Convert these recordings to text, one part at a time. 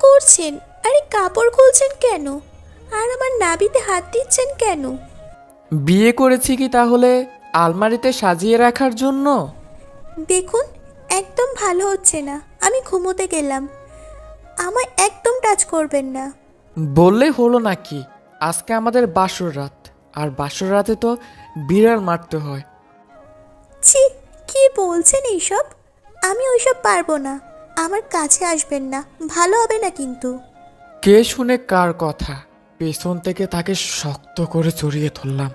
করছেন? আরে কাপড় খুলছেন কেন? আর আমার নাবিতে হাত দিচ্ছেন কেন? বিয়ে করেছি কি তাহলে আলমারিতে সাজিয়ে রাখার জন্য? দেখুন একদম ভালো হচ্ছে না। আমি ঘুমোতে গেলাম। আমায় একদম টাচ করবেন না। বললে হলো নাকি? আজকে আমাদের বাসর রাত। আর বাসর রাতে তো বিড়াল মারতে হয়। ছি কি বলছেন এইসব? আমি ওইসব পারব না। আমার কাছে আসবেন না ভালো হবে না কিন্তু। কে শুনে কার কথা? পেছন থেকে তাকে শক্ত করে জড়িয়ে ধরলাম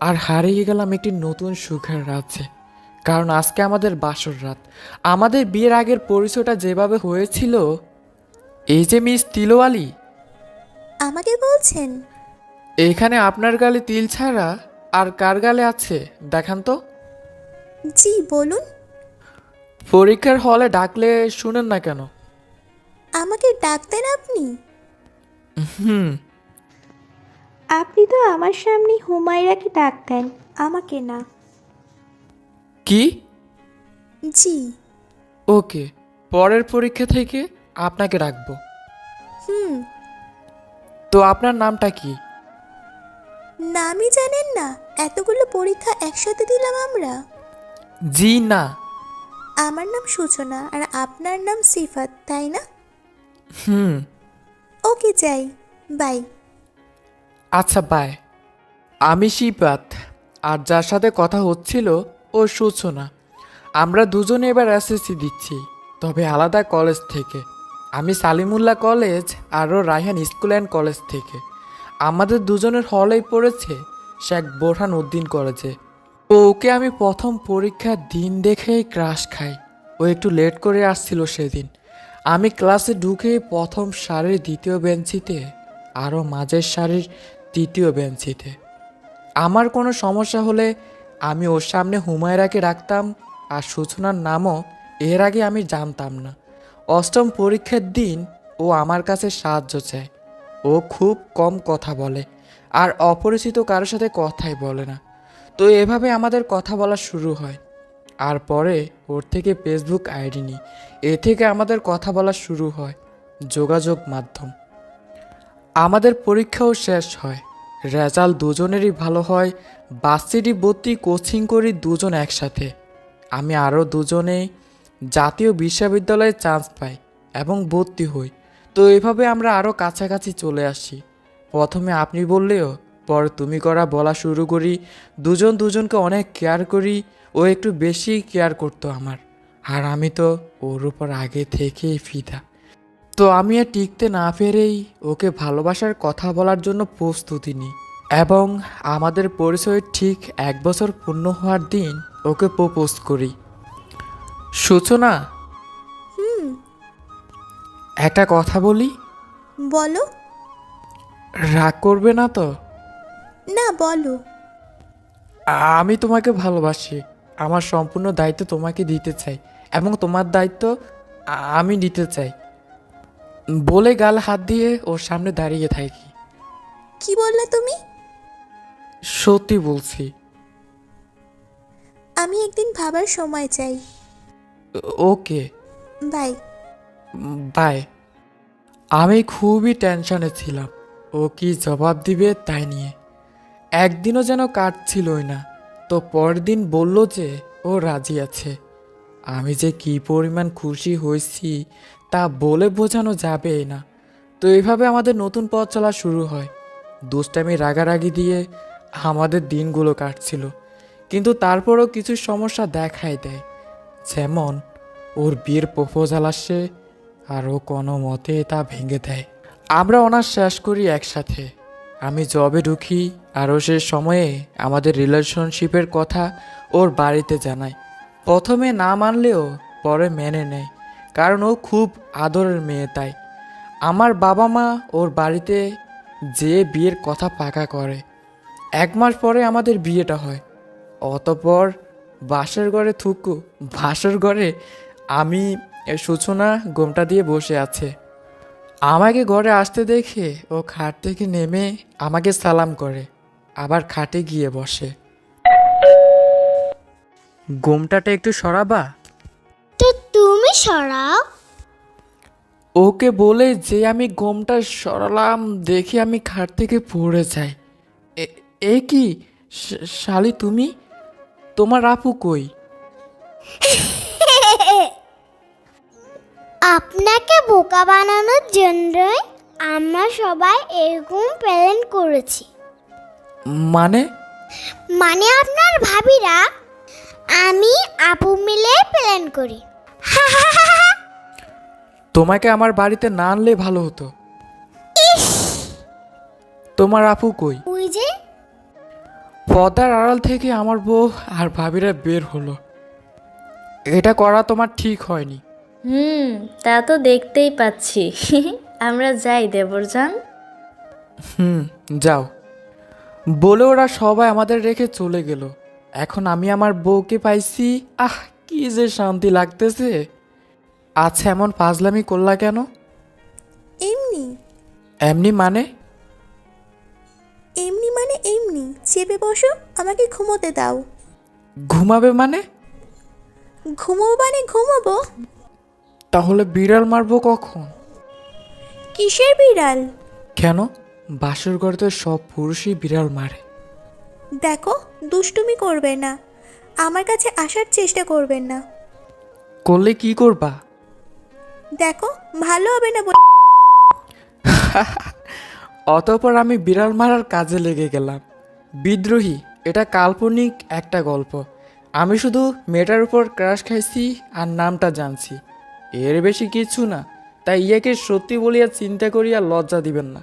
আর হারিয়ে গেলাম একটি নতুন সুখের রাজ্যে। কারণ আজকে আমাদের বাসর রাত। আমাদের বিয়ের আগের পরিচয়টা যেভাবে হয়েছিল এই যে মিস তিলোয়ালি। আমাকে বলছেন? এখানে আপনার গালে তিল ছাড়া আর কার গালে আছে? দেখান তো। জি বলুন। পরীক্ষার হলে ডাকলে শুনেন না কেন? আমাকে ডাকতেন আপনি? হুম। আপনি তো আমার সামনে হুমায়রাকে ডাকতেন আমাকে না। কি? জি। ওকে পরের পরীক্ষা থেকে আপনাকে রাখব হুম। তো আপনার নামটা কি? নামই জানেন না এতগুলো পরীক্ষা একসাথে দিলাম আমরা। জি না। আমার নাম সূচনা আর আপনার নাম সিফাত তাই না? হুম। ওকে যাই। বাই। আচ্ছা বাই। আমি শিপাত আর যার সাথে কথা হচ্ছিল ও সূচনা। আমরা দুজনে এবার এসএসসি দিচ্ছি তবে আলাদা কলেজ থেকে। আমি সালিমুল্লাহ কলেজ আর ও রায়হান স্কুল অ্যান্ড কলেজ থেকে। আমাদের দুজনের হলেই পড়েছে শেখ বোরহান উদ্দিন কলেজে। তো ওকে আমি প্রথম পরীক্ষার দিন দেখেই ক্রাশ খাই। ও একটু লেট করে আসছিল সেদিন। আমি ক্লাসে ঢুকে প্রথম সারির দ্বিতীয় বেঞ্চিতে, আরও মাঝের সারির তৃতীয় বেঞ্চিতে। আমার কোনো সমস্যা হলে আমি ওর সামনে হুমায়রাকে রাখতাম আর সূচনার নামও এর আগে আমি জানতাম না। অষ্টম পরীক্ষার দিন ও আমার কাছে সাহায্য চায়। ও খুব কম কথা বলে আর অপরিচিত কারোর সাথে কথাই বলে না। তো এভাবে আমাদের কথা বলা শুরু হয়। আর পরে ওর থেকে ফেসবুক আইডি নিই। এ থেকে আমাদের কথা বলা শুরু হয় যোগাযোগ মাধ্যম। আমাদের পরীক্ষাও শেষ হয়। রেজাল্ট দুজনেরই ভালো হয়। বাসিটি ভর্তি কোচিং করি দুজন একসাথে। আমি আরও দুজনে জাতীয় বিশ্ববিদ্যালয়ে চান্স পাই এবং ভর্তি হই। তো এভাবে আমরা আরও কাছাকাছি চলে আসি। প্রথমে আপনি বললেও পরে তুমি করা বলা শুরু করি দুজন দুজনকে অনেক কেয়ার করি ও একটু বেশি কেয়ার করতো আমার। আর আমি তো ওর উপর আগে থেকেই ফিদা। তো আমি আর টিকতে না পেরেই ওকে ভালোবাসার কথা বলার জন্য প্রস্তুতি নিই। এবং আমাদের পরিচয় ঠিক এক বছর পূর্ণ হওয়ার দিন ওকে প্রপোজ করি। সূচনা? হুম। একটা কথা বলি? বলো। রাগ করবে না তো? না বলো। আমি তোমাকে ভালোবাসি। আমার সম্পূর্ণ দায়িত্ব তোমাকে দিতে চাই এবং তোমার দায়িত্ব আমি নিতে চাই। বলে গাল হাত দিয়ে ওর সামনে দাঁড়িয়ে থাকি। কি বললে তুমি? সত্যি বলছি। আমি একদিন ভাবার সময় চাই। ওকে। বাই। বাই। আমি খুবই টেনশনে ছিলাম। ও কি জবাব দিবে তাই নিয়ে। একদিনও যেন কাটছিলই না, তো পরের দিন বলল যে ও রাজি আছে। আমি যে কি পরিমাণ খুশি হয়েছি তা বলে বোঝানো যাবে না। তো এভাবে আমাদের নতুন পথ চলা শুরু হয়। দুষ্টামি রাগারাগি দিয়ে আমাদের দিনগুলো কাটছিল, কিন্তু তারপরও কিছু সমস্যা দেখাই দেয়। যেমন, ওর বিয়ের প্রপোজাল আসে আর ও কোনো মতে তা ভেঙে দেয়। আমরা অনার্স শেষ করি একসাথে। আমি জবে ঢুকি আর ও সে সময়ে আমাদের রিলেশনশিপের কথা ওর বাড়িতে জানায়। প্রথমে না মানলেও পরে মেনে নেয়, কারণ ও খুব আদরের মেয়ে তাই। আমার বাবা মা ওর বাড়িতে যে বিয়ের কথা পাকা করে, এক মাস পরে আমাদের বিয়েটা হয়। অতপর বাসর ঘরে থুকু, বাসর ঘরে আমি সূচনা গোমটা দিয়ে বসে আছে। আমাকে ঘরে আসতে দেখে ও খাট থেকে নেমে আমাকে সালাম করে। আবার খাটে গিয়ে বসে। গোমটাটা একটু সরাবা? তো তুমি সরাও। ওকে বলে যে আমি গোমটা সরালাম দেখে আমি খাট থেকে পড়ে যাই। এ- এ কি? শা- শালি তুমি? তোমার আপু কই? আপনাকে বোকা বানানোর জন্যই আমরা সবাই এরকম প্ল্যান করেছি। মানে? মানে আপনার ভাবিরা আমি আপু মিলে প্ল্যান করি। তোমাকে আমার বাড়িতে না আনলে ভালো হতো। তোমার আপু কই? ওই যে? পর্দার আড়াল থেকে আমার বউ আর ভাবিরা বের হলো। এটা করা তোমার ঠিক হয়নি। হুম তা তো দেখতেই পাচ্ছি। আমরা যাই দেবরজান। হুম যাও। বলে ওরা সবাই আমাদের রেখে চলে গেল। এখন আমি আমার বউকে পাইছি। আহ কি যে শান্তি লাগতেছে। আচ্ছা এমন পাজলামি করলা কেন? এমনি। এমনি মানে? এমনি মানে এমনি। চেপে বসো আমাকে ঘুমোতে দাও। ঘুমাবে মানে? ঘুমোবো মানে ঘুমোবো। তাহলে বিড়াল মারবো কখন? কিসের বিড়াল? কেন? বাসর ঘরে তো সব পুরুষই বিড়াল মারে। দেখো দুষ্টুমি করবে না। আমার কাছে আসার চেষ্টা করবেন না। করলে কি করবা? দেখো ভালো হবে না বলে- অতঃপর আমি বিড়াল মারার কাজে লেগে গেলাম। বিদ্রোহী এটা কাল্পনিক একটা গল্প। আমি শুধু মেয়েটার উপর ক্রাশ খাইছি আর নামটা জানছি। এর বেশি কিছু না তাই ইয়াকে সত্যি বলিয়া চিন্তা করিয়া লজ্জা দিবেন না।